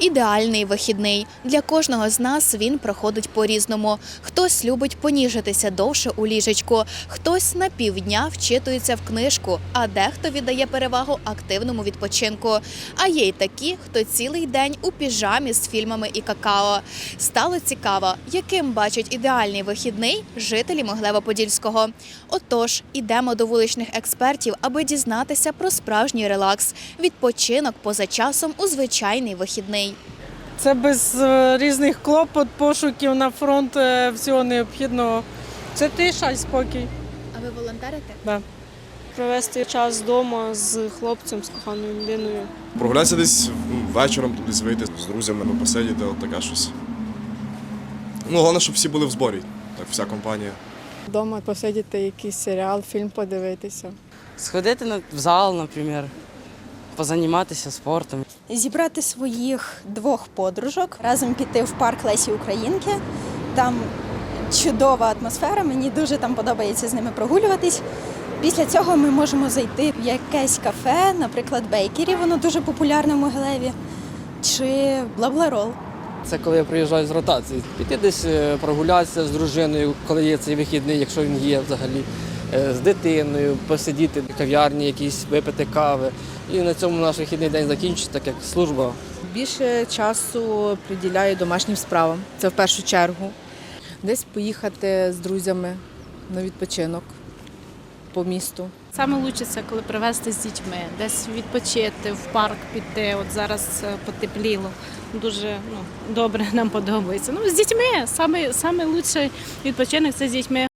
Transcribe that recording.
Ідеальний вихідний. Для кожного з нас він проходить по-різному. Хтось любить поніжитися довше у ліжечку, хтось на півдня вчитується в книжку, а дехто віддає перевагу активному відпочинку. А є й такі, хто цілий день у піжамі з фільмами і какао. Стало цікаво, яким бачать ідеальний вихідний жителі Моглева-Подільського. Отож, ідемо до вуличних експертів, аби дізнатися про справжній релакс, відпочинок поза часом у звичайний вихідний. Це без е, різних клопот, пошуків на фронт е, всього необхідного. Це тиша й спокій. А ви волонтерите? Да. провести час вдома з хлопцем, з коханою людиною. Прогулятися десь вечором, десь вийти з друзями, посидіти, от таке щось. Ну, головне, щоб всі були в зборі, так, вся компанія. Вдома посидіти якийсь серіал, фільм подивитися. Сходити на, в зал, наприклад, позаніматися спортом. зібрати своїх двох подружок, разом піти в парк Лесі Українки. Там чудова атмосфера, мені дуже там подобається з ними прогулюватись. Після цього ми можемо зайти в якесь кафе, наприклад, Бейкері, воно дуже популярне в Могилеві, чи Блабларол. Це коли я приїжджаю з ротації. Піти десь е, прогулятися з дружиною, коли є цей вихідний, якщо він є взагалі, з дитиною, посидіти в кав'ярні, якісь випити кави. І на цьому наш вихідний день закінчиться, так як служба. Більше часу приділяю домашнім справам. Це в першу чергу. Десь поїхати з друзями на відпочинок по місту. Саме лучше це коли привезти з дітьми, десь відпочити, в парк піти. От зараз е, потепліло. Дуже ну, добре нам подобається. Ну, з дітьми саме, саме лучший відпочинок це з дітьми.